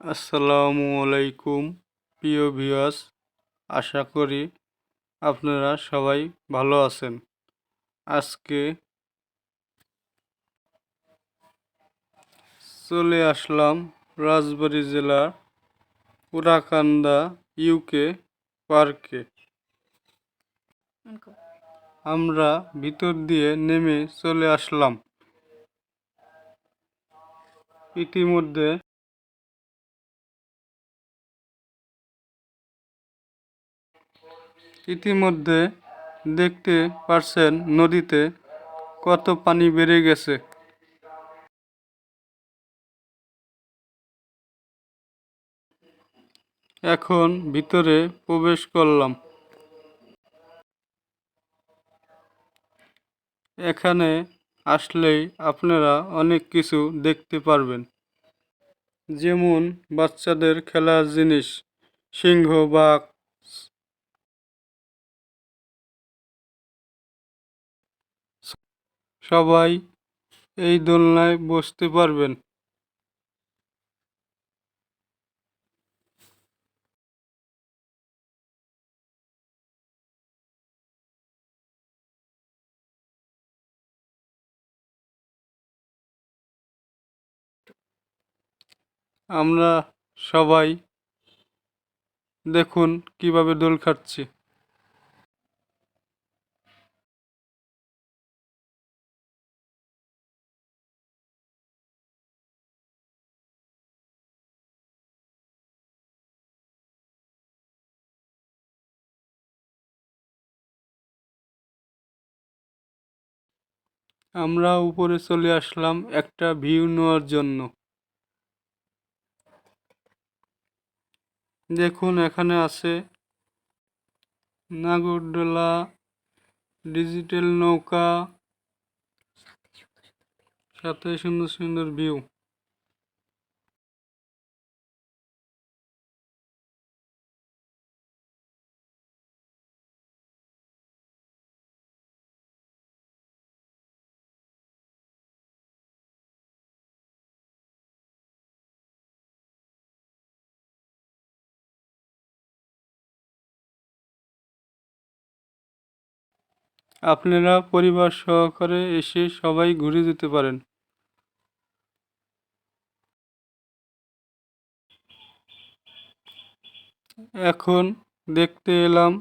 আসসালামু আলাইকুম প্রিয় ভিউয়ার্স। আশা করি আপনারা সবাই ভালো আছেন। আজকে চলে আসলাম রাজবাড়ী জেলার পুরাকান্দা ইউকে পার্কে। আমরা ভিতর দিয়ে নেমে চলে আসলাম। ইতিমধ্যে ইতিমধ্যে দেখতে পারছেন নদীতে কত পানি বেড়ে গেছে। এখন ভিতরে প্রবেশ করলাম। এখানে আসলেই আপনারা অনেক কিছু দেখতে পারবেন। যেমন বাচ্চাদের খেলার জিনিস, সিংহ, বাঘ সবাই এই দোলনায় বসতে পারবেন। আমরা সবাই দেখুন কীভাবে দোল খাচ্ছি। আমরা উপরে চলে আসলাম একটা ভিউ নেওয়ার জন্য। দেখুন, এখানে আছে নাগরডোলা ডিজিটাল নৌকা, সাথে সুন্দর সুন্দর ভিউ। আপনারা পরিবার সহকারে এসে সবাই ঘুরে যেতে পারেন। এখন দেখতে এলাম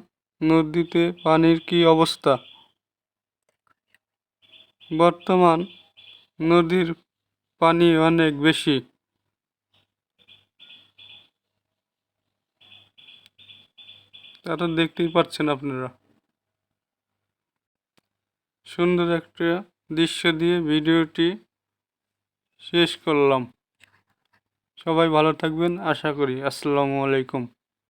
নদীতে পানির কি অবস্থা। বর্তমান নদীর পানি অনেক বেশি। তা তো দেখতেই পাচ্ছেন আপনারা। সুন্দর একটা দৃশ্য দিয়ে ভিডিওটি শেষ করলাম। সবাই ভালো থাকবেন আশা করি। আসসালামু আলাইকুম।